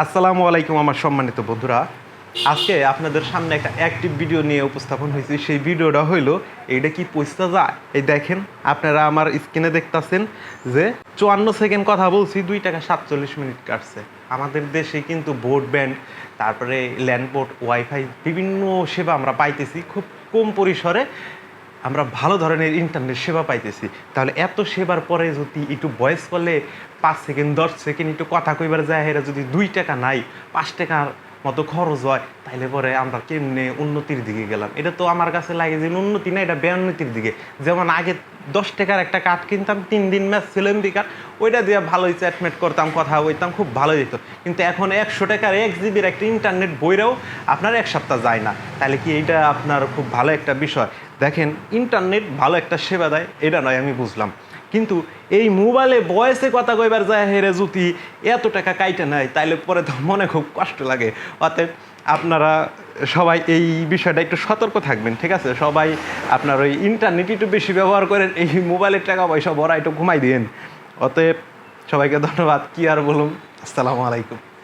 আসসালামু আলাইকুম, আমার সম্মানিত বন্ধুরা। আজকে আপনাদের সামনে একটা অ্যাক্টিভ ভিডিও নিয়ে উপস্থাপন হয়েছে। সেই ভিডিওটা হইল, এইটা কি পৌঁছতে যায়? এই দেখেন, আপনারা আমার স্ক্রিনে দেখতাছেন যে চুয়ান্ন সেকেন্ড কথা বলছি, দুই টাকা সাতচল্লিশ মিনিট কাটছে। আমাদের দেশে কিন্তু ব্রডব্যান্ড তারপরে ল্যান্ডপোর্ট ওয়াইফাই বিভিন্ন সেবা আমরা পাইতেছি খুব কম পরিসরে। আমরা ভালো ধরনের ইন্টারনেট সেবা পাইতেছি। তাহলে এত সেবার পরে যদি একটু ভয়েস করলে পাঁচ সেকেন্ড দশ সেকেন্ড একটু কথা কইবার যায়, এরা যদি দুই টাকা নাই, পাঁচ টাকার মতো খরচ হয়, তাইলে পরে আমরা কেমনে উন্নতির দিকে গেলাম? এটা তো আমার কাছে লাগে যে উন্নতি না, এটা বেউন্নতির দিকে। যেমন আগে দশ টাকার একটা কাঠ কিনতাম, তিন দিন ম্যাচ ছিল এমবি কাঠ ওইটা দিয়ে ভালোই চ্যাটমেট করতাম, কথা বলতাম, খুব ভালো যেত। কিন্তু এখন একশো টাকার এক জিবির একটা ইন্টারনেট বইরাও আপনার এক সপ্তাহ যায় না। তাহলে কি এইটা আপনার খুব ভালো একটা বিষয়? দেখেন ইন্টারনেট ভালো একটা সেবা দেয়, এটা নয়, আমি বুঝলাম। কিন্তু এই মোবাইলে বয়সে কথা কইবার যায়, হেরে যদি এত টাকা কাইটে নাই তাইলে পরে তো মনে খুব কষ্ট লাগে। অতএব আপনারা সবাই এই বিষয়টা একটু সতর্ক থাকবেন, ঠিক আছে? সবাই আপনার ওই ইন্টারনেট একটু বেশি ব্যবহার করেন, এই মোবাইলের টাকা পয়সা ভরা, একটু ঘুমাই দিন অতএব সবাইকে ধন্যবাদ। কি আর বলুন? আসসালামু আলাইকুম।